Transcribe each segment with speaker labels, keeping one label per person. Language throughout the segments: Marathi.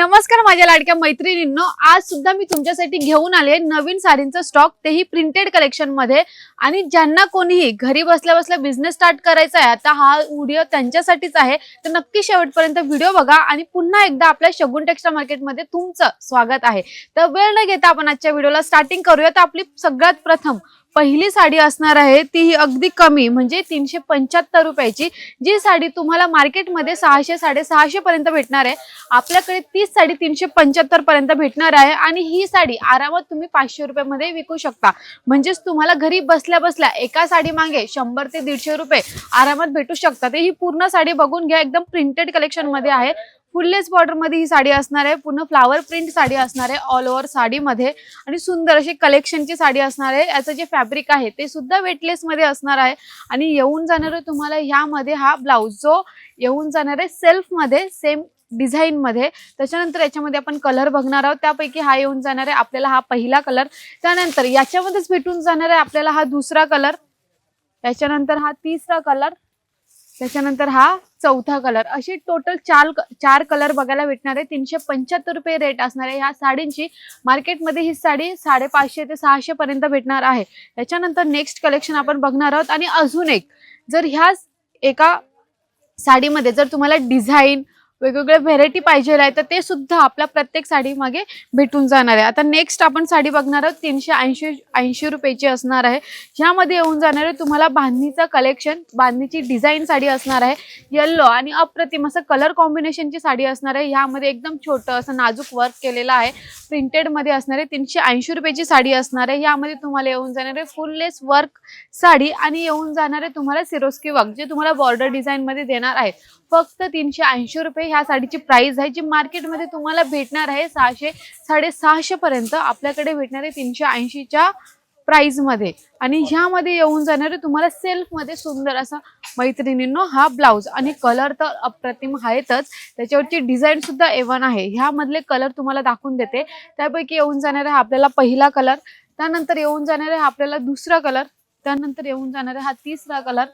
Speaker 1: नमस्कार माझ्या लाडक्या मैत्रिणींनो. आज सुद्धा मी तुमच्यासाठी घेऊन आले नवीन साडींचा स्टॉक तेही प्रिंटेड कलेक्शनमध्ये. आणि ज्यांना कोणीही घरी बसल्या बसल्या बिझनेस स्टार्ट करायचा आहे आता हा व्हिडिओ त्यांच्यासाठीच आहे. तर नक्की शेवटपर्यंत व्हिडिओ बघा आणि पुन्हा एकदा आपल्या शगुन टेक्स्टाईल मार्केटमध्ये तुमचं स्वागत आहे. तर वेळ न घेता आपण आजच्या व्हिडिओला स्टार्टिंग करूया तर आपली सगळ्यात प्रथम पहिली साडी असणार आहे ती ही अगदी कमी म्हणजे तीनशे पंच्याहत्तर रुपयाची. जी साडी तुम्हाला मार्केटमध्ये सहाशे साडेसहाशे पर्यंत भेटणार आहे. आपल्याकडे तीच साडी तीनशे पंच्याहत्तर पर्यंत भेटणार आहे आणि ही साडी आरामात तुम्ही पाचशे रुपयामध्ये विकू शकता. म्हणजेच तुम्हाला घरी बसल्या बसल्या एका साडी मागे शंभर ते दीडशे रुपये आरामात भेटू शकतात. ही पूर्ण साडी बघून घ्या एकदम प्रिंटेड कलेक्शनमध्ये आहे. फुललेस बॉर्डरमध्ये ही साडी असणार आहे. पूर्ण फ्लावर प्रिंट साडी असणार आहे ऑल ओव्हर साडीमध्ये. आणि सुंदर अशी कलेक्शनची साडी असणार आहे. याचं जे फॅब्रिक आहे ते सुद्धा वेटलेस मध्ये असणार आहे. आणि येऊन जाणार आहे तुम्हाला ह्यामध्ये हा ब्लाऊज जो येऊन जाणार आहे सेल्फमध्ये सेम डिझाईन मध्ये. त्याच्यानंतर याच्यामध्ये आपण कलर बघणार आहोत. त्यापैकी हा येऊन जाणार आहे आपल्याला हा पहिला कलर त्यानंतर याच्यामध्येच भेटून जाणार आहे आपल्याला हा दुसरा कलर त्याच्यानंतर हा तिसरा कलर त्याच्यानंतर हा चौथा कलर अशी टोटल चार चार कलर बघायला भेटणार आहे. तीनशे पंच्याहत्तर रुपये रेट असणार आहे. ह्या साडींची मार्केटमध्ये ही साडी साडेपाचशे ते सहाशे पर्यंत भेटणार आहे. त्याच्यानंतर नेक्स्ट कलेक्शन आपण बघणार आहोत. आणि अजून एक जर ह्या एका साडीमध्ये जर तुम्हाला डिझाईन वेगवेगळ्या व्हेरायटी पाहिजे आहे तर ते सुद्धा आपल्या प्रत्येक साडी मागे भेटून जाणार आहे. आता नेक्स्ट आपण साडी बघणार आहोत तीनशे ऐंशी ऐंशी रुपयाची असणार आहे. ह्यामध्ये येऊन जाणार आहे तुम्हाला बांधणीचं कलेक्शन बांधणीची डिझाईन साडी असणार आहे. येल्लो आणि अप्रतिम असं कलर कॉम्बिनेशनची साडी असणार आहे. ह्यामध्ये एकदम छोटं असं नाजूक वर्क केलेलं आहे. प्रिंटेडमध्ये असणार आहे तीनशे ऐंशी रुपयाची साडी असणार आहे. यामध्ये तुम्हाला येऊन जाणार आहे फुललेस वर्क साडी आणि येऊन जाणार आहे तुम्हाला सिरोस्की वर्क जे तुम्हाला बॉर्डर डिझाईनमध्ये देणार आहे. फक्त तीनशे ऐंशी रुपये ह्या साडीची प्राइस आहे जी मार्केटमध्ये तुम्हाला भेटणार आहे सहाशे साडेसहाशे पर्यंत आपल्याकडे भेटणार आहे तीनशे ऐंशीच्या प्राइसमध्ये. आणि ह्यामध्ये येऊन जाणारे तुम्हाला सेल्फमध्ये सुंदर असा मैत्रिणींनो हा ब्लाऊज आणि कलर तर अप्रतिम आहेतच. त्याच्यावरची डिझाईन सुद्धा एवन आहे. ह्यामधले कलर तुम्हाला दाखवून देते. त्यापैकी येऊन जाणार आहे आपल्याला पहिला कलर त्यानंतर येऊन जाणार आहे आपल्याला दुसरा कलर त्यानंतर येऊन जाणार आहे हा तिसरा कलर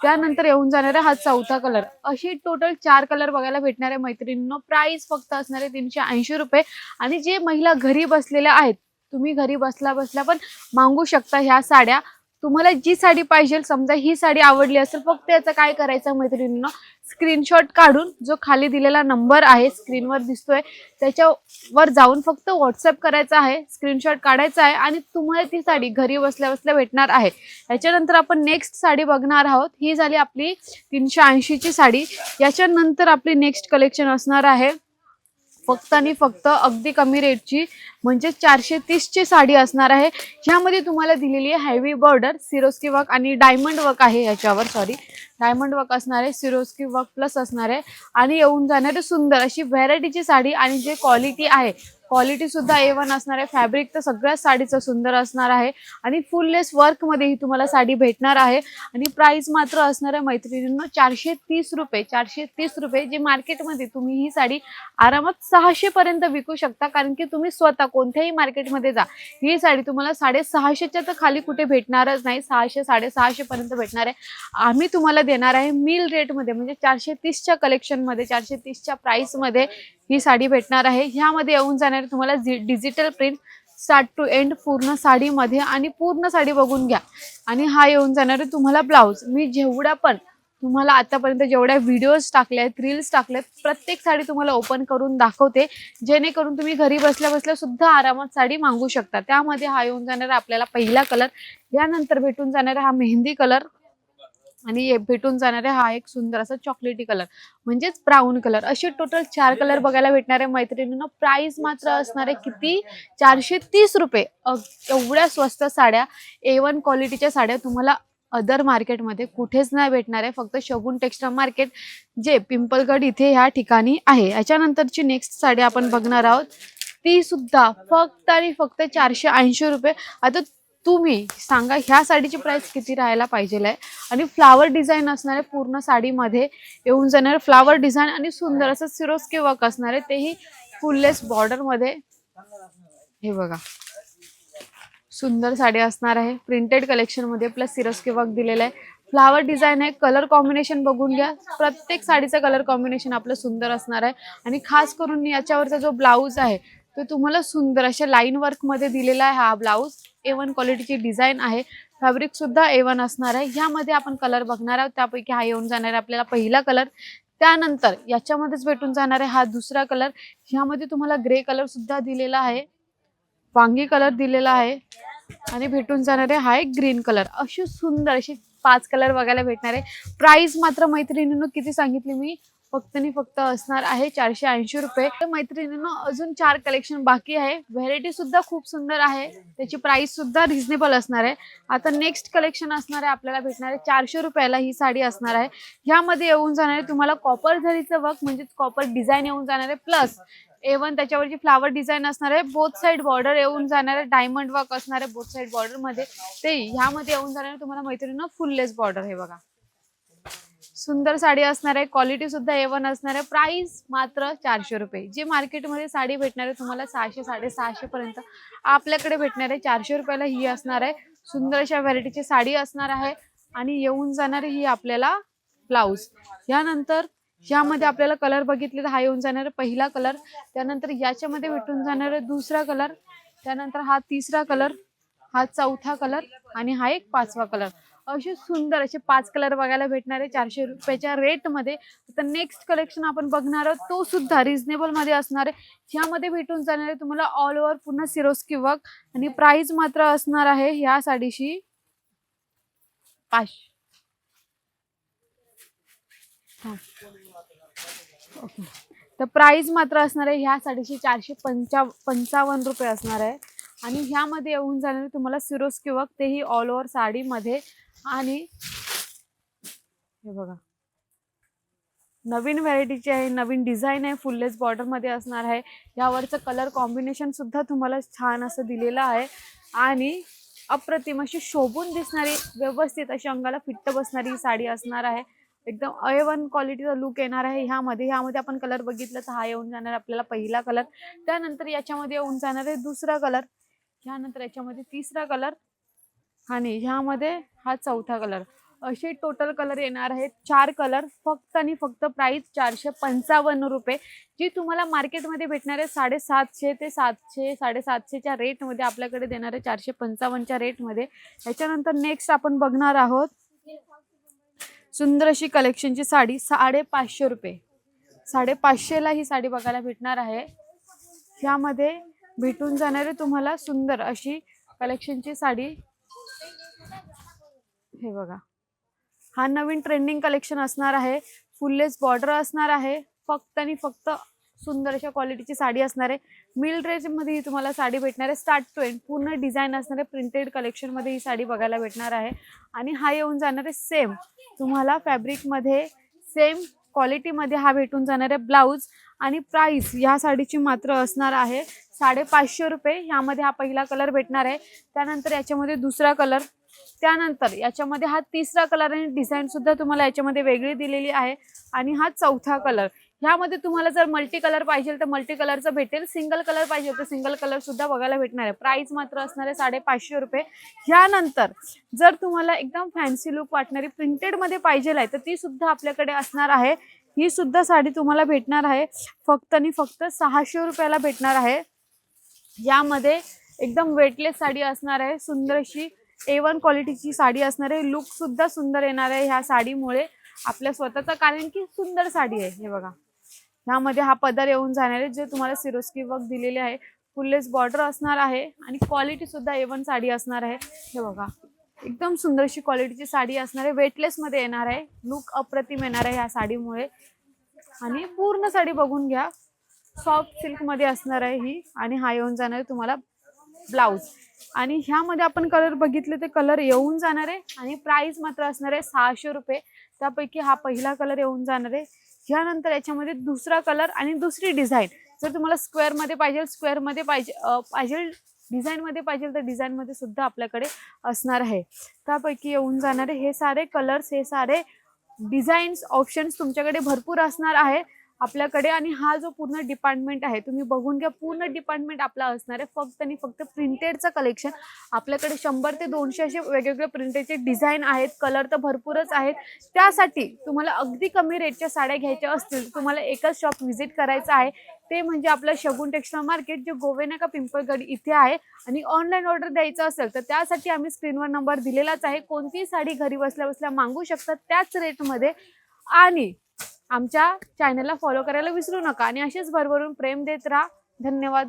Speaker 1: त्यानंतर येऊन जाणार आहे हा चौथा कलर अशी टोटल चार कलर बघायला भेटणार आहे मैत्रिणींनो प्राइस फक्त असणार आहे तीनशे ऐंशी रुपये. आणि जे महिला घरी बसलेल्या आहेत तुम्ही घरी बसल्या बसल्या पण मागू शकता ह्या साड्या. तुम्हाला जी साडी पाहिजे समजा ही साडी आवडली असेल फक्त याचं काय करायचं मैत्रिणींना? स्क्रीनशॉट काढून जो खाली दिलेला नंबर आहे स्क्रीनवर दिसतोय त्याच्यावर जाऊन फक्त व्हॉट्सअप करायचा आहे स्क्रीनशॉट काढायचा आहे आणि तुम्हाला ती साडी घरी बसल्या बसल्या भेटणार आहे. याच्यानंतर आपण नेक्स्ट साडी बघणार आहोत. ही झाली आपली तीनशे ऐंशीची साडी. याच्यानंतर आपली नेक्स्ट कलेक्शन असणार आहे. फक्त आणि फक्त अगदी कमी रेटची म्हणजे चारशे तीसची साडी असणार आहे. ह्यामध्ये तुम्हाला दिलेली आहे हॅवी बॉर्डर सिरोस्की वर्क आणि डायमंड वर्क आहे याच्यावर सॉरी डायमंड वर्क असणार आहे सिरोस्की वर्क प्लस असणार आहे. आणि येऊन जाणारे सुंदर अशी व्हरायटीची साडी आणि जे क्वालिटी आहे क्वालिटी सुद्धा ए वन असणार आहे. फॅब्रिक तर सगळ्याच साडीचं सुंदर असणार आहे. आणि फुललेस वर्कमध्ये ही तुम्हाला साडी भेटणार आहे. आणि प्राइस मात्र असणार आहे मैत्रिणींना चारशे तीस रुपये. चारशे तीस रुपये जे मार्केटमध्ये तुम्ही ही साडी आरामात सहाशे पर्यंत विकू शकता. कारण की तुम्ही स्वतः कोणत्याही मार्केटमध्ये जा. ही साडी तुम्हाला साडेसहाशेच्या तर खाली कुठे भेटणारच नाही. सहाशे साडेसहाशे पर्यंत भेटणार आहे. आम्ही तुम्हाला देणार आहे मिल रेटमध्ये म्हणजे चारशे तीसच्या कलेक्शनमध्ये चारशे तीसच्या प्राइसमध्ये ही साडी भेटणार आहे. ह्यामध्ये येऊन जाणारे तुम्हाला digital print start to end पूर्ण साडीमध्ये आणि पूर्ण साडी बघून घ्या. आणि हा येऊन जाणारे तुम्हाला ब्लाऊज मी जेवढा पण तुम्हाला आतापर्यंत जेवढ्या व्हिडिओज टाकल्या आहेत रील्स टाकल्या आहेत प्रत्येक साडी तुम्हाला ओपन करून दाखवते. जेणेकरून तुम्ही घरी बसल्या बसल्या सुद्धा आरामात साडी मागू शकता. त्यामध्ये हा येऊन जाणारा आपल्याला पहिला कलर यानंतर भेटून जाणारा हा मेहंदी कलर आणि भेटून जाणार आहे हा एक सुंदर असा चॉकलेटी कलर म्हणजेच ब्राऊन कलर असे टोटल चार कलर बघायला भेटणार आहे मैत्रिणींना प्राइस मात्र असणार आहे किती? चारशे तीस रुपये. एवढ्या स्वस्त साड्या. ए वन क्वालिटीच्या साड्या तुम्हाला अदर मार्केटमध्ये कुठेच नाही भेटणार. आहे फक्त शगुन टेक्स्टाईल मार्केट जे पिंपलगड इथे ह्या ठिकाणी आहे. याच्यानंतरची नेक्स्ट साडी आपण बघणार आहोत. ती सुद्धा फक्त आणि फक्त चारशे ऐंशी रुपये. आता तुम्ही सांगा ह्या साडीची प्राइस किती राहायला पाहिजे आहे? आणि फ्लावर डिझाईन असणारे पूर्ण साडीमध्ये येऊन जाणार फ्लावर डिझाईन आणि सुंदर असं सिरोस्की वर्क असणारे तेही फुललेस बॉर्डरमध्ये. हे बघा. सुंदर साडी असणार आहे. प्रिंटेड कलेक्शनमध्ये प्लस सिरोस्की वर्क दिलेलं आहे. फ्लावर डिझाईन आहे. कलर कॉम्बिनेशन बघून घ्या. प्रत्येक साडीचं कलर कॉम्बिनेशन आपलं सुंदर असणार आहे. आणि खास करून याच्यावरचा जो ब्लाऊज आहे तर तुम्हाला सुंदर अशा लाईन वर्कमध्ये दिलेला आहे हा ब्लाऊज ए वन क्वालिटीची डिझाईन आहे. फॅब्रिक सुद्धा ए वन असणार आहे. ह्यामध्ये आपण कलर बघणार आहोत. त्यापैकी हा येऊन जाणार आहे आपल्याला पहिला कलर त्यानंतर याच्यामध्येच भेटून जाणार आहे हा दुसरा कलर ह्यामध्ये तुम्हाला ग्रे कलर सुद्धा दिलेला आहे. वांगी कलर दिलेला आहे. आणि भेटून जाणार आहे हा एक ग्रीन कलर अशी सुंदर अशी पाच कलर बघायला भेटणार आहे. प्राईस मात्र मैत्रिणीनं किती सांगितली मी? फक्त आणि फक्त असणार आहे चारशे ऐंशी रुपये. तर मैत्रिणीनं अजून चार कलेक्शन बाकी आहे. व्हेरायटी सुद्धा खूप सुंदर आहे. त्याची प्राइस सुद्धा रिझनेबल असणार आहे. आता नेक्स्ट कलेक्शन असणार आहे आपल्याला भेटणार आहे चारशे रुपयाला ही साडी असणार आहे. ह्यामध्ये येऊन जाणार आहे तुम्हाला कॉपर झरीचं वर्क म्हणजे कॉपर डिझाईन येऊन जाणार आहे. प्लस एवन त्याच्यावरची फ्लावर डिझाईन असणार आहे. बोथ साईड बॉर्डर येऊन जाणार आहे. डायमंड वर्क असणार आहे बोथ साइड बॉर्डरमध्ये. ते ह्यामध्ये येऊन जाणार आहे तुम्हाला मैत्रिणीनं फुललेस बॉर्डर हे बघा. सुंदर साडी असणार आहे क्वालिटी सुद्धा एवन असणार आहे. प्राइस मात्र चारशे रुपये. जे मार्केटमध्ये साडी भेटणार आहे तुम्हाला सहाशे साडेसहाशे पर्यंत आपल्याकडे भेटणार आहे. चारशे रुपयाला ही असणार आहे. सुंदर अशा व्हरायटीची साडी असणार आहे. आणि येऊन जाणारी ही आपल्याला ब्लाऊज यानंतर यामध्ये आपल्याला कलर बघितले तर हा येऊन जाणार आहे पहिला कलर त्यानंतर याच्यामध्ये भेटून जाणार आहे दुसरा कलर त्यानंतर हा तिसरा कलर हा चौथा कलर आणि हा एक पाचवा कलर असे सुंदर असे पाच कलर बघायला भेटणार आहे. चारशे रुपयाच्या रेटमध्ये तर नेक्स्ट कलेक्शन आपण बघणार आहोत. तो सुद्धा रिजनेबलमध्ये असणार आहे. ह्यामध्ये भेटून जाणार आहे तुम्हाला ऑल ओव्हर पूर्ण सिरोस्की वर्क आणि प्राइस मात्र असणार आहे ह्या साडीशी पाचशे. ओके. तर प्राइस मात्र असणार आहे ह्या साडीची चारशे पंचा पंचावन्न रुपये असणार आहे. आणि ह्यामध्ये येऊन जाणार तुम्हाला सिरोस्की वर्क तेही ऑल ओव्हर साडीमध्ये. आणि हे बघा. नवीन व्हरायटीची आहे नवीन डिझाईन आहे फुललेस बॉर्डरमध्ये असणार आहे. यावरचं कलर कॉम्बिनेशन सुद्धा तुम्हाला छान असं दिलेलं आहे. आणि अप्रतिम अशी शोभून दिसणारी व्यवस्थित अशी अंगाला फिट्ट बसणारी साडी असणार आहे. एकदम अ वन क्वालिटीचा लुक येणार आहे ह्यामध्ये. ह्यामध्ये आपण कलर बघितलं तर हा येऊन जाणार आपल्याला पहिला कलर त्यानंतर याच्यामध्ये येऊन जाणार आहे दुसरा कलर ह्यानंतर याच्यामध्ये तिसरा कलर आणि ह्यामध्ये हा चौथा कलर असे टोटल कलर येणार आहेत. चार कलर फक्त आणि फक्त प्राईस चारशे पंचावन्न रुपये. जी तुम्हाला मार्केटमध्ये भेटणार आहे साडेसातशे ते सातशे साडेसातशेच्या रेटमध्ये आपल्याकडे देणार आहे चारशे पंचावन्नच्या रेटमध्ये याच्यानंतर नेक्स्ट आपण बघणार आहोत सुंदर अशी कलेक्शनची साडी साडेपाचशे रुपये. साडेपाचशेला ही साडी बघायला भेटणार आहे. ह्यामध्ये भेटून जाणारे तुम्हाला सुंदर अशी कलेक्शनची साडी हे बघा. हा नवीन ट्रेंडिंग कलेक्शन असणार आहे. फुललेस बॉर्डर असणार आहे. फक्त आणि फक्त सुंदर अशा क्वालिटीची साडी असणार आहे. मिल ड्रेसमध्ये ही तुम्हाला साडी भेटणार आहे. स्टार्ट टू एंड पूर्ण डिझाईन असणार आहे. प्रिंटेड कलेक्शनमध्ये ही साडी बघायला भेटणार आहे. आणि हा येऊन जाणार आहे सेम तुम्हाला फॅब्रिकमध्ये सेम क्वालिटीमध्ये हा भेटून जाणार आहे ब्लाऊज आणि प्राईस ह्या साडीची मात्र असणार आहे साडेपाचशे रुपये. ह्यामध्ये हा पहिला कलर भेटणार आहे. त्यानंतर याच्यामध्ये दुसरा कलर त्यानंतर याच्यामध्ये हा तिसरा कलर आणि डिझाईन सुद्धा तुम्हाला याच्यामध्ये वेगळी दिलेली आहे. आणि हा चौथा कलर ह्यामध्ये तुम्हाला जर मल्टी कलर पाहिजे तर मल्टी कलरचं भेटेल. सिंगल कलर पाहिजे तर सिंगल कलर सुद्धा बघायला भेटणार आहे. प्राइस मात्र असणार आहे साडेपाचशे रुपये. ह्यानंतर जर तुम्हाला एकदम फॅन्सी लुक वाटणारी प्रिंटेडमध्ये पाहिजे आहे तर ती सुद्धा आपल्याकडे असणार आहे. ही सुद्धा साडी तुम्हाला भेटणार आहे. फक्त आणि फक्त सहाशे रुपयाला भेटणार आहे. यामध्ये एकदम वेटलेस साडी असणार आहे. सुंदरशी ए वन क्वालिटीची साडी असणार आहे लुक सुद्धा सुंदर येणार आहे ह्या साडीमुळे. आपल्या स्वतःचा कारण की सुंदर साडी आहे हे बघा. ह्यामध्ये हा पदर येऊन जाणार आहे जे तुम्हाला सिरोस्की वर्क दिलेले आहे. फुललेस बॉर्डर असणार आहे आणि क्वालिटी सुद्धा ए वन साडी असणार आहे. हे बघा. एकदम सुंदरशी क्वालिटीची साडी असणार आहे. वेटलेस मध्ये येणार आहे. लुक अप्रतिम येणार आहे ह्या साडीमुळे. आणि पूर्ण साडी बघून घ्या. सॉफ्ट सिल्कमध्ये असणार आहे ही. आणि हा येऊन जाणार आहे तुम्हाला ब्लाऊज. आणि ह्यामध्ये आपण कलर बघितले ते कलर येऊन जाणार आहे आणि प्राईस मात्र असणार आहे सहाशे रुपये. त्यापैकी हा पहिला कलर येऊन जाणार आहे. ह्यानंतर याच्यामध्ये दुसरा कलर आणि दुसरी डिझाईन जर तुम्हाला स्क्वेअरमध्ये पाहिजे स्क्वेअरमध्ये पाहिजे पाहिजे डिझाईनमध्ये पाहिजे तर डिझाईनमध्ये सुद्धा आपल्याकडे असणार आहे. त्यापैकी येऊन जाणारे हे सारे कलर्स हे सारे डिझाईन्स ऑप्शन्स तुमच्याकडे भरपूर असणार आहे. आपल्याकडे आणि हा जो पूर्ण डिपार्टमेंट आहे तुम्ही बघून घ्या पूर्ण डिपार्टमेंट आपला असणार आहे. फक्त आणि फक्त प्रिंटेडचं कलेक्शन आपल्याकडे शंभर ते दोनशे असे वेगवेगळे प्रिंटेडचे डिझाईन आहेत कलर तर भरपूरच आहेत. त्यासाठी तुम्हाला अगदी कमी रेटच्या साड्या घ्यायच्या असतील तुम्हाला एकच शॉप व्हिजिट करायचं आहे. ते म्हणजे आपलं शगुन टेक्स्टाईल मार्केट जे गोवेनाका पिंपळगड इथे आहे. आणि ऑनलाईन ऑर्डर द्यायचं असेल तर त्यासाठी आम्ही स्क्रीनवर नंबर दिलेलाच आहे. कोणतीही साडी घरी बसल्या बसल्या मागू शकतात त्याच रेटमध्ये आणि आमच्या चॅनलला फॉलो करायला विसरू नका. आणि असेच भरभरून प्रेम देत राहा. धन्यवाद.